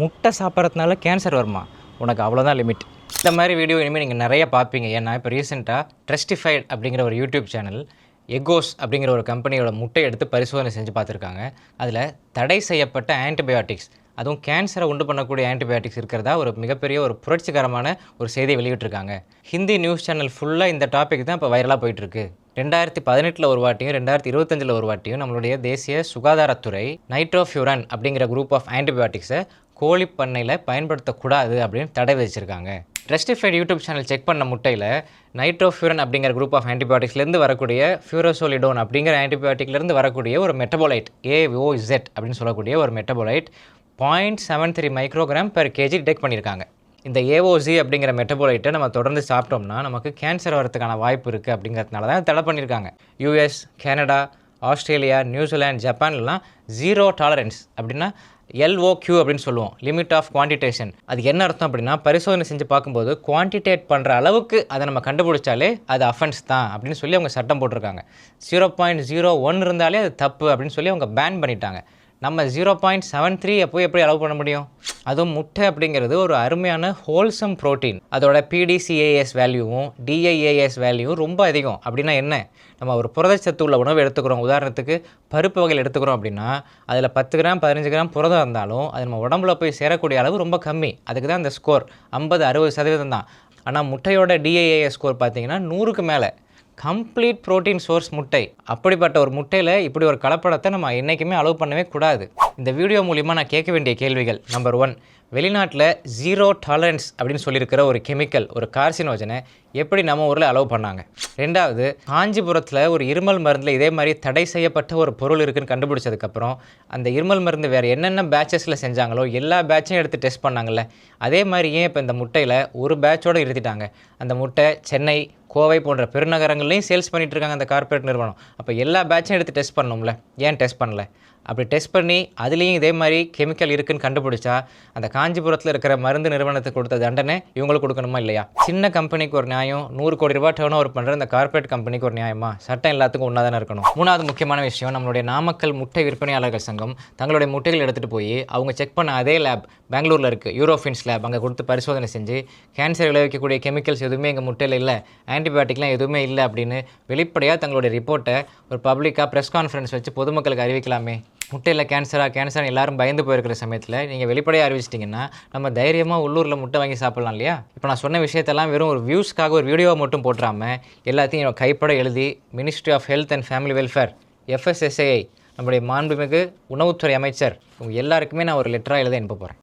முட்டை சாப்பிட்றதுனால கேன்சர் வருமா? உனக்கு அவ்வளோதான் லிமிட் இந்த மாதிரி வீடியோ இனிமேல் நீங்கள் நிறைய பார்ப்பீங்க. ஏன்னா இப்போ ரீசெண்டாக ட்ரஸ்டிஃபைட் அப்படிங்கிற ஒரு யூடியூப் சேனல் எகோஸ் அப்படிங்கிற ஒரு கம்பெனியோட முட்டை எடுத்து பரிசோதனை செஞ்சு பார்த்துருக்காங்க. அதில் தடை செய்யப்பட்ட ஆன்டிபயோட்டிக்ஸ் அதுவும் கேன்சரை உண்டு பண்ணக்கூடிய ஆன்டிபயோட்டிக்ஸ் இருக்கிறதா ஒரு மிகப்பெரிய ஒரு புரட்சிகரமான ஒரு செய்தியை வெளியிட்டிருக்காங்க. ஹிந்தி நியூஸ் சேனல் ஃபுல்லாக இந்த டாபிக் தான் இப்போ வைரலாக போயிட்டுருக்கு. ரெண்டாயிரத்தி பதினெட்டில் ஒரு வாட்டியும் ரெண்டாயிரத்தி இருபத்தஞ்சில் ஒரு வாட்டியும் நம்மளுடைய தேசிய சுகாதாரத்துறை நைட்ரோஃபியூரன் அப்படிங்கிற குரூப் ஆஃப் ஆன்டிபயோட்டிக்ஸை கோழி பண்ணையில் பயன்படுத்தக்கூடாது அப்படின்னு தடை விதிச்சிருக்காங்க. ரெஸ்டிஃபைட் யூடியூப் சேனல் செக் பண்ண முட்டையில் நைட்ரோஃபியூரன் அப்படிங்கிற குரூப் ஆஃப் ஆன்டிபயோட்டிக்ஸ்லேருந்து வரக்கூடிய ஃபியூரோசோலிடோன் அப்படிங்கிற ஆன்டிபயோட்டிக்லேருந்து வரக்கூடிய ஒரு மெட்டபோலைட் ஏஓஇசெட் அப்படின்னு சொல்லக்கூடிய ஒரு metabolite point seven three microgram per KG detect பண்ணியிருக்காங்க. இந்த ஏஓசி அப்படிங்கிற மெட்டபோலைட்டை நம்ம தொடர்ந்து சாப்பிட்டோம்னா நமக்கு கேன்சர் வரதுக்கான வாய்ப்பு இருக்குது அப்படிங்கிறதுனால தான் தடை பண்ணியிருக்காங்க. US Canada Australia New Zealand ஜப்பான்லாம் zero tolerance அப்படின்னா எல்ஓக்யூ அப்படின்னு சொல்லுவோம். லிமிட் ஆஃப் குவான்டிடேஷன் அது என்ன அர்த்தம் அப்படின்னா பரிசோதனை செஞ்சு பார்க்கும்போது குவான்டிடேட் பண்ணுற அளவுக்கு அதை நம்ம கண்டுபிடிச்சாலே அது அஃபென்ஸ் தான் அப்படின்னு சொல்லி அவங்க சட்டம் போட்டிருக்காங்க. ஜீரோ பாயிண்ட் ஜீரோ ஒன் இருந்தாலே அது தப்பு அப்படின்னு சொல்லி அவங்க பேன் பண்ணிட்டாங்க. நம்ம ஜீரோ பாயிண்ட் செவன் த்ரீ போய் எப்படி அலோவ் பண்ண முடியும்? அதுவும் முட்டை அப்படிங்கிறது ஒரு அருமையான ஹோல்சம் ப்ரோட்டீன் அதோட பிடிசிஏஎஸ் வேல்யூவும் டிஐஏஎஸ் வேல்யூவும் ரொம்ப அதிகம். அப்படின்னா என்ன? நம்ம ஒரு புரதச்சத்து உள்ள உணவு எடுத்துக்கிறோம். உதாரணத்துக்கு பருப்பு வகையில் எடுத்துக்கிறோம் அப்படின்னா அதில் பத்து கிராம் பதினஞ்சு கிராம் புரதம் இருந்தாலும் அது நம்ம உடம்புல போய் சேரக்கூடிய அளவு ரொம்ப கம்மி. அதுக்கு தான் அந்த ஸ்கோர் ஐம்பது அறுபது சதவீதம் தான். ஆனால் முட்டையோட டிஐஏஎஸ் ஸ்கோர் பார்த்தீங்கன்னா நூறுக்கு மேலே. கம்ப்ளீட் புரோட்டீன் சோர்ஸ் முட்டை. அப்படிப்பட்ட ஒரு முட்டையில் இப்படி ஒரு கலப்படத்தை நம்ம என்றைக்குமே அலோவ் பண்ணவே கூடாது. இந்த வீடியோ மூலிமா நான் கேட்க வேண்டிய கேள்விகள் நம்பர் ஒன். வெளிநாட்டில் ஜீரோ டாலரன்ஸ் அப்படின்னு சொல்லியிருக்கிற ஒரு கெமிக்கல் ஒரு கார்சினோஜனை எப்படி நம்ம ஊரில் அலோவ் பண்ணாங்க? ரெண்டாவது காஞ்சிபுரத்தில் ஒரு இருமல் மருந்தில் இதே மாதிரி தடை செய்யப்பட்ட ஒரு பொருள் இருக்குன்னு கண்டுபிடிச்சதுக்கப்புறம் அந்த இருமல் மருந்து வேறு என்னென்ன பேட்சஸில் செஞ்சாங்களோ எல்லா பேட்சையும் எடுத்து டெஸ்ட் பண்ணாங்கல்ல. அதே மாதிரி ஏன் இப்போ இந்த முட்டையில் ஒரு பேட்சோடு இருத்திட்டாங்க? அந்த முட்டை சென்னை கோவை போன்ற பெருநகரங்கள்லையும் சேல்ஸ் பண்ணிகிட்டு இருக்காங்க அந்த கார்ப்பரேட் நிறுவனம். அப்போ எல்லா பேட்சும் எடுத்து டெஸ்ட் பண்ணணும்ல? ஏன் டெஸ்ட் பண்ணல? அப்படி டெஸ்ட் பண்ணி அதுலேயும் இதே மாதிரி கெமிக்கல் இருக்குதுன்னு கண்டுபிடிச்சா அந்த காஞ்சிபுரத்தில் இருக்கிற மருந்து நிறுவனத்துக்கு கொடுத்த தண்டனை இவங்களுக்கு கொடுக்கணுமா இல்லையா? சின்ன கம்பெனிக்கு ஒரு நியாயம் நூறு கோடி ரூபாய் டேர்ன் ஓவர் பண்ணுற இந்த கார்ப்பரேட் கம்பெனிக்கு ஒரு நியாயமா? சட்டம் எல்லாத்துக்கும் ஒன்றா தானே இருக்கணும். மூணாவது முக்கியமான விஷயம் நம்மளுடைய நாமக்கல் முட்டை விற்பனையாளர்கள் சங்கம் தங்களுடைய முட்டைகள் எடுத்துகிட்டு போய் அவங்க செக் பண்ண அதே லேப் பெங்களூரில் இருக்குது யூரோஃபின்ஸ் லேப் அங்கே கொடுத்து பரிசோதனை செஞ்சு கேன்சர் விளைவிக்கக்கூடிய கெமிக்கல்ஸ் எதுவுமே எங்கள் முட்டையில் இல்லை ஆன்டிபயோட்டிக்லாம் எதுவுமே இல்லை அப்படின்னு வெளிப்படையாக தங்களுடைய ரிப்போர்ட்டை ஒரு பப்ளிக்காக ப்ரெஸ் கான்ஃபரன்ஸ் வச்சு பொதுமக்களுக்கு அறிவிக்கலாமே. முட்டையில் கேன்சராக கேன்சர் எல்லாரும் பயந்து போயிருக்கிற சமயத்தில் நீங்கள் வெளிப்படையாக அறிவிச்சிட்டிங்கன்னா நம்ம தைரியமாக உள்ளூரில் முட்டை வாங்கி சாப்பிட்லாம் இல்லையா? இப்போ நான் சொன்ன விஷயத்தெல்லாம் வெறும் ஒரு வியூஸ்க்காக ஒரு வீடியோவை மட்டும் போட்டுறாமல் எல்லாத்தையும் கைப்பட எழுதி ministry of health and family welfare FSSAI நம்முடைய மாண்புமிகு உணவுத்துறை அமைச்சர் உங்க எல்லாருக்குமே நான் ஒரு லெட்டராக எழுத அனுப்ப போகிறேன்